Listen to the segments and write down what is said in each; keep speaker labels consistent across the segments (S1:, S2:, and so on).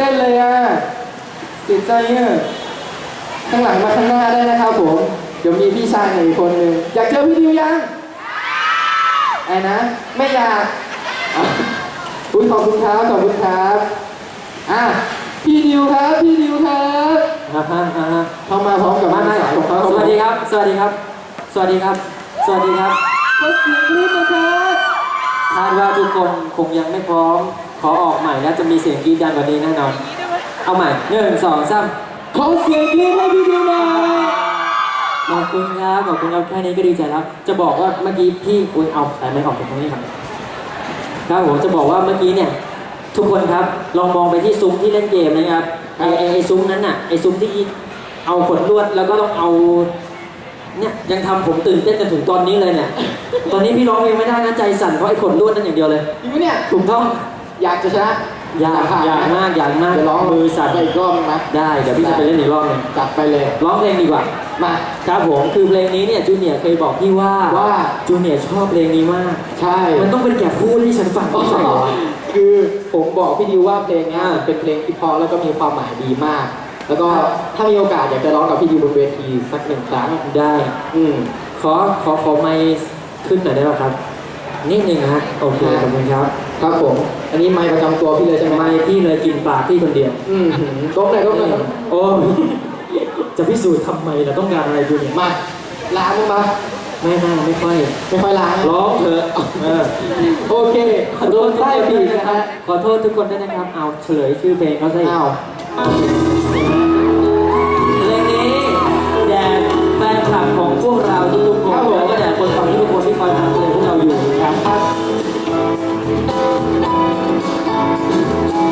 S1: เต้นเลยอะเสียใจอะข้างหลังมาข้างหน้าได้นะครับผม เดี๋ยวมีพี่ชายหนึ่งอีกคนหนึ่งอยากเจอพี่ดิวยังไอ้นะ ไม่อยากอะอุ้ยขอบคุณครับขอบคุณครับอะพี่ดิวครับ พี่ดิวครับ
S2: อ่าฮะอ่าฮะ
S1: เข้ามาพร้อมกับ
S2: มา
S1: มา
S2: มา
S1: สายของเขา
S2: สวัสดีครับ สวัสดีครับ สวัสดีครับ สวัสดีครับ
S1: ขอเสียงกรี๊ดนะครับ
S2: คาดว่าทุกคนคงยังไม่พร้อม ขอออกใหม่แล้วจะมีเสียงกรีดดังกว่านี้แน่นอน เอาใหม่หนึ่งสองสาม
S1: ขอเสียงกรี๊ดให้พี่ดิวหน่อย
S2: ขอบคุณครับขอบคุณครับแค่นี้ก็ดีใจแล้ว จะบอกว่าเมื่อกี้พี่อุ้ยเอาสายไม่ออกจากตรงนี้ครับครับผมจะบอกว่าเมื่อกี้เนี่ยทุกคนครับลองมองไปที่ซุ้มที่เล่นเกมนะครับไอไอ้ไอซุ้มนั้นน่ะไอซุ้มที่เอาขนลวดแล้วก็ต้องเอาเนี่ยยังทำผมตื่นเต้นจนถึงตอนนี้เลยเนี่ย ตอนนี้พี่ร้องเพลงไม่ได้นะใจสั่นเพราะไอ้ขนลวดนั่นอย่างเดียวเลย
S1: จริงไหมเนี่ย
S2: ถูกต้อง
S1: อยากจะชนะ
S2: อยาก
S1: ผ่น
S2: อยากมากอยากมาก
S1: เดี๋ยวร้อง
S2: มือสั่น
S1: ไปอีกรอบนึงไหม
S2: ได้ เดี๋ยวพี่จะไปเล่นอีกรอบหนึง
S1: จัดไปเลย
S2: ร้องเพลงดีกว่า
S1: มา
S2: ครับผมคือเพลงนี้เนี่ยจูเนียร์เคยบอกพี่ว่า
S1: ว่า
S2: จูเนียร์ชอบเพลงนี้มาก
S1: ใช่
S2: มันต้องเป็นแก่พูดให้ฉันฟัง
S1: อ๋อ
S2: ไม่ใช่เหรอวะ
S1: คือผมบอกพี่ดิวว่าเพลงเนี้ย
S2: อ่า
S1: เป็นเพลงที่เพราะแล้วก็มีความหมายดีมาก แล้วก็ถ้ามีโอกาสอยากจะร้องกับพี่ดิวบนเวทีสักหนึ่งครั้ง
S2: ได้
S1: อืม
S2: ขอขอขอไมค์ขึ้นหน่อยได้ไหมครับนิดหนึ่งฮะโอเคขอบคุณครับ
S1: ครับผม อันนี้ไมค์ประจำตัวพี่เลยใช่ไหม
S2: ไมค์พี่เลยกินปากพี่คนเดียว
S1: อืมหืมก้มเลยก้มเลย
S2: โอ้จะพิสูจน์ทำไมเราต้องการอะไรจูเนียร์
S1: มาล้างมึงมา
S2: ไม่น่าไม่ค่อย
S1: ไม่ค่อยล้าง
S2: ร้องเถอะเออ
S1: โอเค
S2: ขอโท
S1: โด
S2: ษ
S1: น
S2: ทุก
S1: ใต้
S2: คน
S1: ปี
S2: ด้วย
S1: ก
S2: นะ
S1: นะ
S2: ครั
S1: ฮะ
S2: บขอโทษทุกคนด้วยนะครับ เอาเฉลยชื่อเพลงเขาซะอีก
S1: อ้าว
S2: เพลงนี้แด่แฟนคลับของพวกเราทุกๆคนแล้วก็แด่คนฟังทุกคนที่คอยหาเพลงพวกเราอยู่นะครับ Thank you.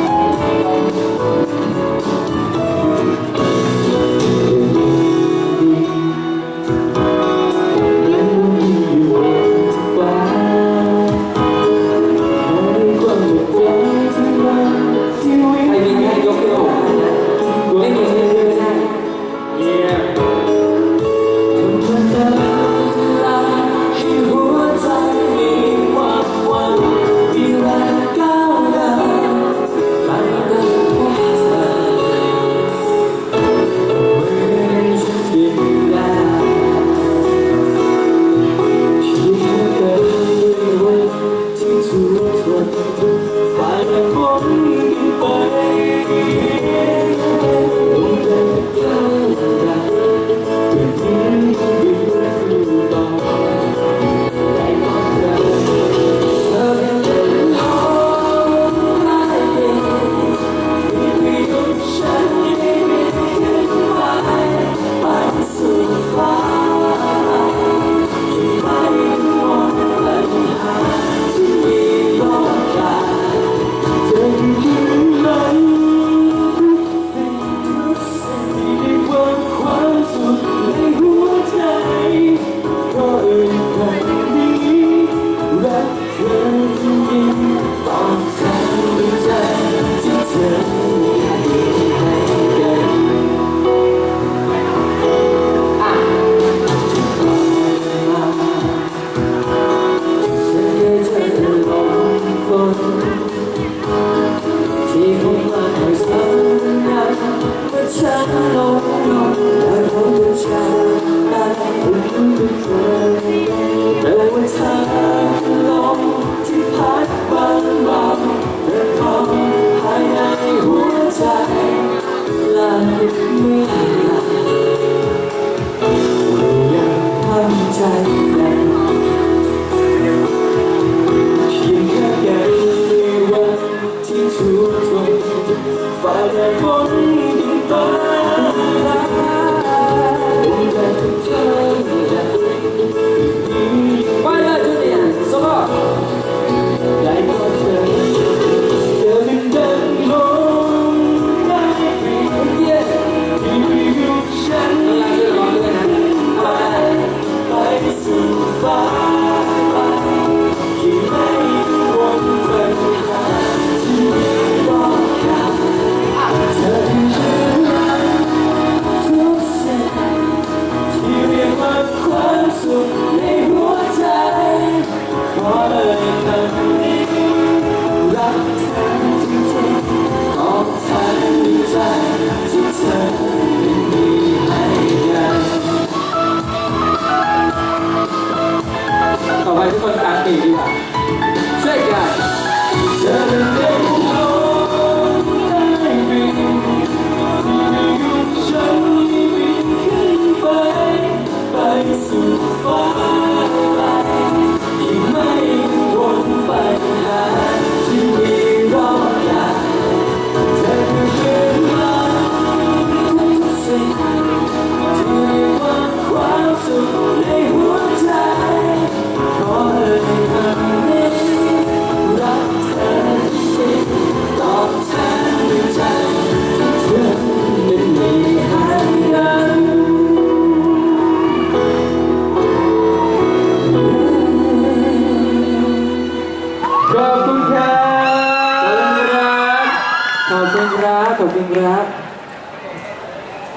S2: ำ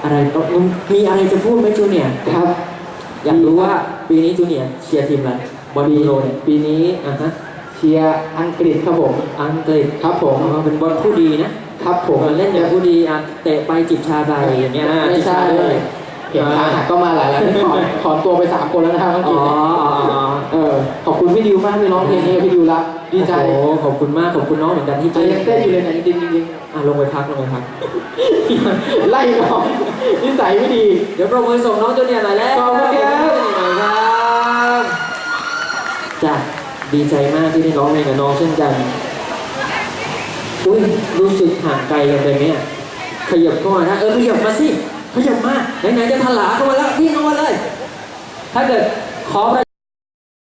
S3: อะไรก็มีอะไรจะพูดไหมจูเนียร์
S1: ครับ
S3: อยากรู้ว่าปีนี้จูเนียร์เชียร์ทีมอะไรบอล
S1: ปี
S3: ยูโรเนี่ย
S1: ปีนี้
S3: อะฮะ
S1: เชียร์อังกฤษครับผม
S3: อังกฤษ
S1: ครับผม
S3: อ๋อเป็นบอลผู้ดีนะครับ
S1: ผม
S3: เล่นอย่างผู้ดีอะเตะไปจิบชาไปอย่างเงี้ยนะ
S1: ไม่
S3: จิบ
S1: ใช่
S3: ชาด้วย
S1: เห็นขาหักก็มาหลายแล้วถอนถอนตัวไปสามคนแล้วนะครับเมื่อ
S3: อ๋
S1: กี้
S3: ออ๋ออ๋อ
S1: เออขอบคุณพี่ดิวมากที่ร้องเพลงนี้กับพี่ดิวละดีใจ
S3: โอ้โหขอบคุณมากขอบคุณน้องเหมือนกันที่
S1: ใจยังเต้นอยู่เลยเนี่ยจริงๆจริง
S3: อะลงไปพักลงไปพัก
S1: ๆ ไล่น้องนิสัยไม่ดี
S3: เดี๋ยวปรบมือส่งน้องจูเนียร์หน่อยแล้ว
S1: ขอบคุณครับ
S3: ปมือส่งน้องจูเนียร์หน่อยครับจ้ะดีใจมากที่ได้ร้องเพลงกับน้องเช่นกัน อุ้ยรู้สึกห่างไกลกันไปไหมเนี่ยขยับเข้ามานะเออขยับมาสิขยับมาไหนๆจะทลาเข้ามาแล้วพี่เข้ามาเลย ถ้าเกิดขอประ